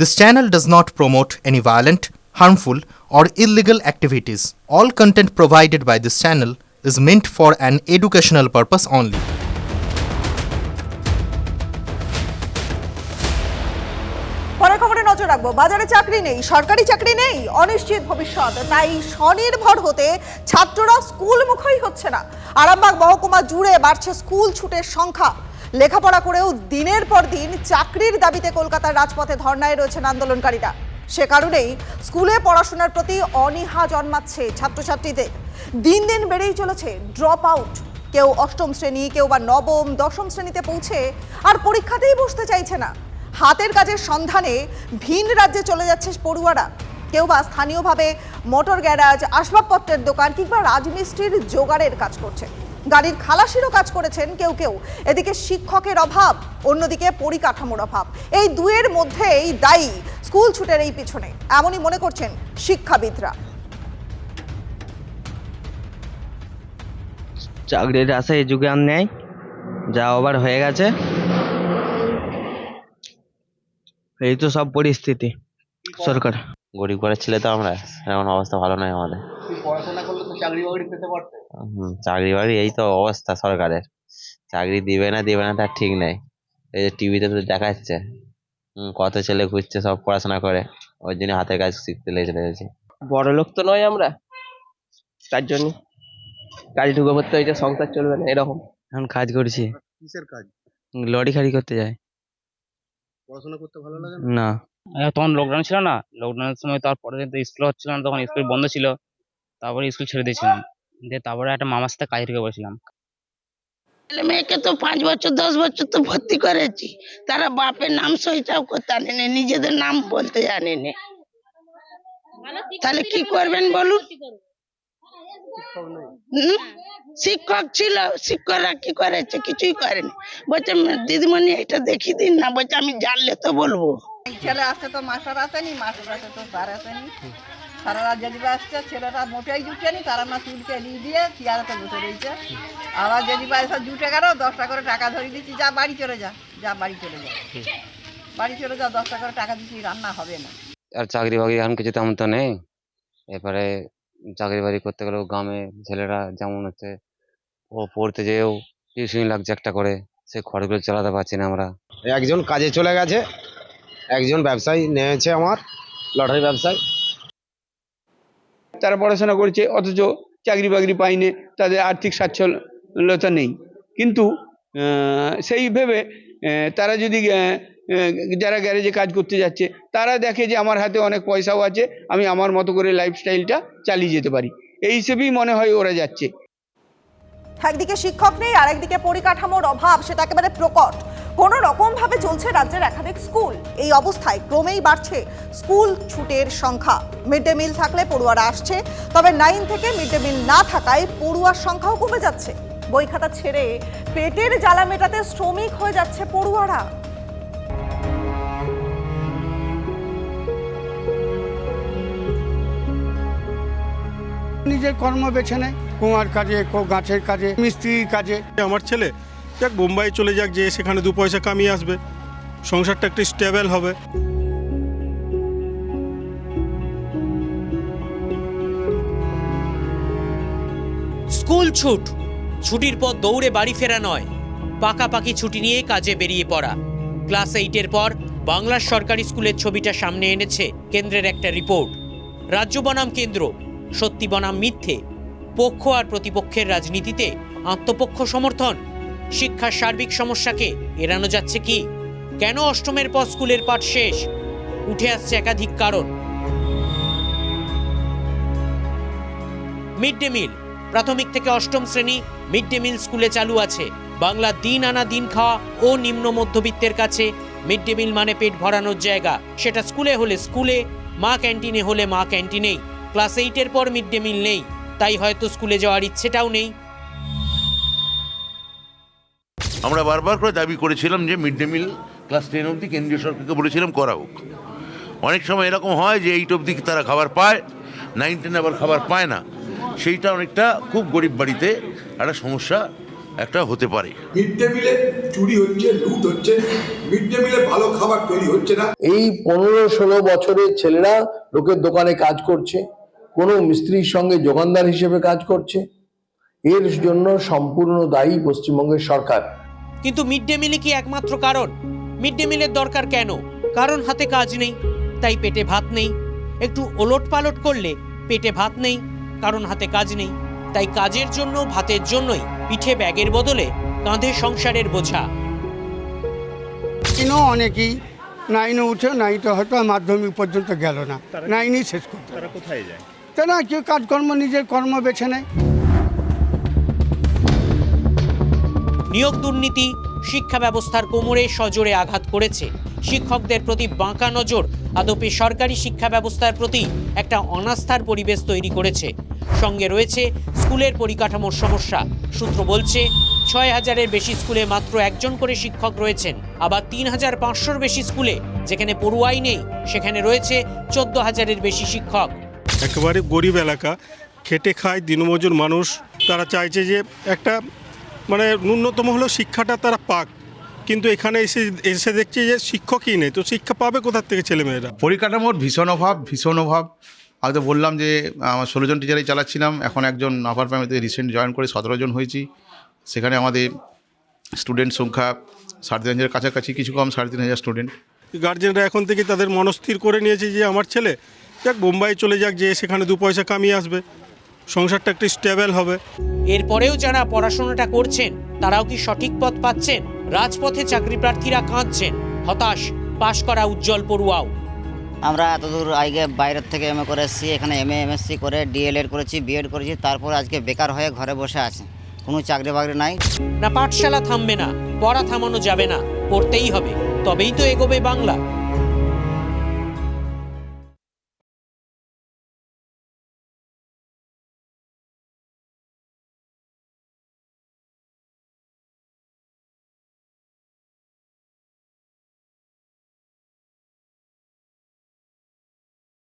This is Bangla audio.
This channel does not promote any violent, harmful, or illegal activities. All content provided by this channel is meant for an educational purpose only. বাজারে চাকরি নেই সরকারি চাকরি নেই অনিশ্চিত ভবিষ্যৎ তাই স্বনির্ভর হতে ছাত্ররা স্কুল মুখই হচ্ছে না আরামবাগ মহকুমা জুড়ে বাড়ছে স্কুল ছুটের সংখ্যা লেখাপড়া করেও দিনের পর দিন চাকরির দাবিতে কলকাতার রাজপথে ধর্নায় রয়েছেন আন্দোলনকারীরা। সে কারণেই স্কুলে পড়াশোনার প্রতি অনীহা জন্মাচ্ছে ছাত্রছাত্রীদের। দিন দিন বেড়েই চলেছে ড্রপ আউট কেউ অষ্টম শ্রেণি, কেউ বা নবম, দশম শ্রেণীতে পৌঁছে আর পরীক্ষাতেই বসতে চাইছে না। হাতের কাজের সন্ধানে ভিন রাজ্যে চলে যাচ্ছে পড়ুয়ারা। কেউ বা স্থানীয়ভাবে মোটর গ্যারাজ, আসবাবপত্রের দোকান কিংবা রাজমিস্ত্রির জোগাড়ের কাজ করছে। গাড়ির খালাসিরও কাজ করেছেন কেউ কেউ। এদিকে শিক্ষকের অভাব অন্যদিকে পরিকাঠামোর অভাব। এই দুয়ের মধ্যেই দায়ী স্কুল ছুটের এই পিছনে এমনই মনে করছেন শিক্ষাবিদরা। চাকরির আশায় এই যুগে আর নেই যা ওভার হয়ে গেছে। এই তো সব পরিস্থিতি সরকার। গরিব ঘরের ছেলে তো আমরা এমন অবস্থা ভালো নয় আমাদের। পড়াশোনা চাকরি বাকরি পেতে পারতে? হুম, চাকরি বাকরি এই তো অবস্থা সরকারের। চাকরি দিবে না দিবে না তার ঠিক নেই। এই যে টিভিতে তো দেখাচ্ছে। কত ছেলে ঘুরছে সব পড়াশোনা করে। ওই জন্য হাতের কাজ শিখতে লেগে চলে গেছে বড় লোক তো নয় আমরা। তার জন্য কাজ ঢুকে পড়তে হয়েছে সংসার চলবে না এরকম। এখন কাজ করছি। কিসের কাজ? লরি খাড়ি করতে যায় পড়াশোনা করতে ভালো লাগে না? না। তখন লকডাউন ছিল না। লকডাউনের সময় তারপরে তো স্কুল হচ্ছিল না তখন স্কুল বন্ধ ছিল। তারপরে স্কুল ছেড়ে দিয়েছিলাম। দিয়ে তারপরে একটা মামার সাথে কাজ ঢুকে বসলাম ছেলে মেয়েকে তো পাঁচ বছর দশ বছর তো ভর্তি করেছি। তারা বাপের নাম সইটাও করতে জানে না নিজেদের নাম বলতে জানে না তাহলে কি করবেন বলুন? শিক্ষক ছিল শিক্ষকরা কি করেছে? কিছুই করেনি। বলছে দিদিমণি এটা দেখিয়ে দিন না। বলছে আমি জানলে তো বলব। ছেলে আসতে তো মাস্টার আসেনি মাস্টার আসতে তো স্যার আসেনি। সারা রাত যদি আসছে ছেলেটা মোটেই জুটেনি তারা না চুলকে নিয়ে দিয়ে চেয়ারেতে বসে রয়েছে। আবার যদি এসে জুটে গেল দশটা করে টাকা ধরিয়ে দিচ্ছি যা বাড়ি চলে যা যা বাড়ি চলে যা। বাড়ি চলে যা দশটা করে টাকা দিচ্ছি রান্না হবে না। আর চাকরি বাকরি এখন কিছু তেমন তো নেই। এরপরে চাকরি বাকরি করতে গেলেও গ্রামে ছেলেরা যেমন হচ্ছে ও পড়তে যেয়েও টিউশন লাগছে একটা করে সে খরচগুলো চালাতে পারছি না আমরা। একজন কাজে চলে গেছে একজন ব্যবসায়ী নেমেছে আমার লটারি ব্যবসায়। তারা পড়াশোনা করছে, অথচ চাকরি বাকরি পায়নি, তাদের আর্থিক সচ্ছলতা নেই। কিন্তু সেই ভেবে তারা যদি যারা গ্যারেজে কাজ করতে যাচ্ছে, তারা দেখে যে আমার হাতে অনেক পয়সাও আছে, আমি আমার মতো করে লাইফস্টাইলটা চালিয়ে যেতে পারি। এই হিসেবেই মনে হয় ওরা যাচ্ছে। একদিকে শিক্ষক নেই আর একদিকে পরিকাঠামোর অভাব, সেটা একেবারে প্রকট। কোনো রকম ভাবে চলছে রাজ্যের একাধিক স্কুল। এই অবস্থায় ক্রমেই বাড়ছে স্কুল ছুটের সংখ্যা। মিড ডে মিল থাকলে পড়ুয়ারা আসছে তবে নাইন থেকে মিড ডে মিল না থাকায় পড়ুয়ার সংখ্যাও কমে যাচ্ছে। বই খাতা ছেড়ে পেটের জ্বালা মেটাতে শ্রমিক হয়ে যাচ্ছে পড়ুয়ারা। নিজের কর্ম বেছে নেয় কুমার কাজে কেউ গাছের কাজে মিস্ত্রির কাজে। আমার ছেলে যাক, বোম্বাই চলে যাক যে সেখানে দু পয়সা কামিয়ে আসবে। সংসারটা একটু স্টেবল হবে। স্কুল ছুট। ছুটির পর দৌড়ে বাড়ি ফেরা নয়। পাকাপাকি ছুটি নিয়ে কাজে বেরিয়ে পড়া। ক্লাস এইটের পর বাংলার সরকারি স্কুলের ছবিটা সামনে এনেছে কেন্দ্রের একটা রিপোর্ট। রাজ্য বনাম কেন্দ্র, সত্যি বনাম মিথ্যে। পক্ষ আর প্রতিপক্ষের রাজনীতিতে আত্মপক্ষ সমর্থন। শিক্ষার সার্বিক সমস্যাকে এড়ানো যাচ্ছে কি? কেন অষ্টমের পর স্কুলের পাঠ শেষ? উঠে আসছে একাধিক কারণ। মিড ডে মিল, প্রাথমিক থেকে অষ্টম শ্রেণি, মিড ডে মিল স্কুলে চালু আছে। বাংলা দিন আনা দিন খাওয়া ও নিম্ন মধ্যবিত্তের কাছে মিড ডে মিল মানে পেট ভরানোর জায়গা। সেটা স্কুলে হলে স্কুলে, মা ক্যান্টিনে হলে মা ক্যান্টিনেই। ক্লাস এইটের পর মিড ডে মিল নেই। তাই হয়তো স্কুলে যাওয়ার ইচ্ছেটাও নেই। আমরা বারবার করে দাবি করেছিলাম যে mid day meal class ten অবধি কেন্দ্রীয় সরকারকে বলেছিলাম করা হোক। অনেক সময় এরকম হয় যে এইট অবধি তারা খাবার পায়? নাইন টেন আবার খাবার পায় না। সেইটা অনেকটা খুব গরিব বাড়িতে একটা সমস্যা একটা হতে পারে। মিড ডে মিলে চুরি হচ্ছে লুট হচ্ছে মিড ডে মিলে ভালো খাবার তৈরি হচ্ছে না। এই পনেরো ষোলো বছরের ছেলেরা লোকের দোকানে কাজ করছে কোনো মিস্ত্রির সঙ্গে যোগানদার হিসেবে কাজ করছে। এর জন্য সম্পূর্ণ দায়ী পশ্চিমবঙ্গের সরকার। কিন্তু মিড ডে মিলই কি একমাত্র কারণ? মিড ডে মিলের দরকার কেন? কারণ হাতে কাজ নেই তাই পেটে ভাত নেই। একটু ওলট পালট করলে পেটে ভাত নেই কারণ হাতে কাজ নেই। তাই কাজের জন্য ভাতের জন্যই পিঠে ব্যাগের বদলে কাঁধে সংসারের বোঝা। নাইনও অনেকেই নাইনে উঠে নাইনটা হয়তো মাধ্যমিক পর্যন্ত গেল না। নাইনই শেষ করতে তারা কোথায় যায়? তারা কেউ কাজকর্ম নিজের কর্ম বেছে নেয়? নিয়োগ দুর্নীতি শিক্ষা ব্যবস্থার কোমরে সজোরে আঘাত করেছে। শিক্ষকদের প্রতি বাঁকা নজর আদপে সরকারি শিক্ষা ব্যবস্থার প্রতি একটা অনাস্থার পরিবেশ তৈরি করেছে। সঙ্গে রয়েছে স্কুলের পরিকাঠামোর সমস্যা। সূত্র বলছে, ছয় হাজারের বেশি স্কুলে মাত্র একজন করে শিক্ষক রয়েছেন। আবার তিন হাজার পাঁচশোর বেশি স্কুলে, যেখানে পড়ুয়াই নেই, সেখানে রয়েছে চোদ্দ হাজারের বেশি শিক্ষক। একেবারে গরিব এলাকা। খেটে খায় দিনমজুর মানুষ। তারা চাইছে যে একটা মানে ন্যূনতম হলেও শিক্ষাটা তারা পাক। কিন্তু এখানে এসে এসে দেখছে যে শিক্ষকই নেই তো শিক্ষা পাবে কোথার থেকে ছেলেমেয়েরা? পরিকাঠামোর ভীষণ অভাব ভীষণ অভাব। আমি তো বললাম যে আমার ষোলো জন টিচারই চালাচ্ছিলাম এখন একজন আপার প্রাইমারিতে রিসেন্ট জয়েন করে সতেরো জন হয়েছি। সেখানে আমাদের স্টুডেন্ট সংখ্যা সাড়ে তিন হাজারের কাছাকাছি কিছু কম সাড়ে তিন হাজার স্টুডেন্ট গার্জেনরা এখন থেকে তাদের মনস্থির করে নিয়েছে যে আমার ছেলে যাক বোম্বাই চলে যাক যে সেখানে দু পয়সা কামিয়ে আসবে। সংসারটা একটু স্টেবল হবে। এরপরেও যারা পড়াশোনাটা করছেন তারাও কি সঠিক পথ পাচ্ছেন? রাজপথে চাকরি প্রার্থীরা কাঁদছেন। হতাশ পাশ করা উজ্জ্বল পড়ুয়াও। আমরা এতদূর আগে বাইরের থেকে এমএ করে এসেছি এখানে এমএ এমএসসি করে ডিএলএড করেছি বিএড করেছি তারপর আজকে বেকার হয়ে ঘরে বসে আছে। কোনো চাকরি বাকরি নাই। না পাঠশালা থামবে না পড়া থামানো যাবে না পড়তেই হবে। তবেই তো এগোবে বাংলা।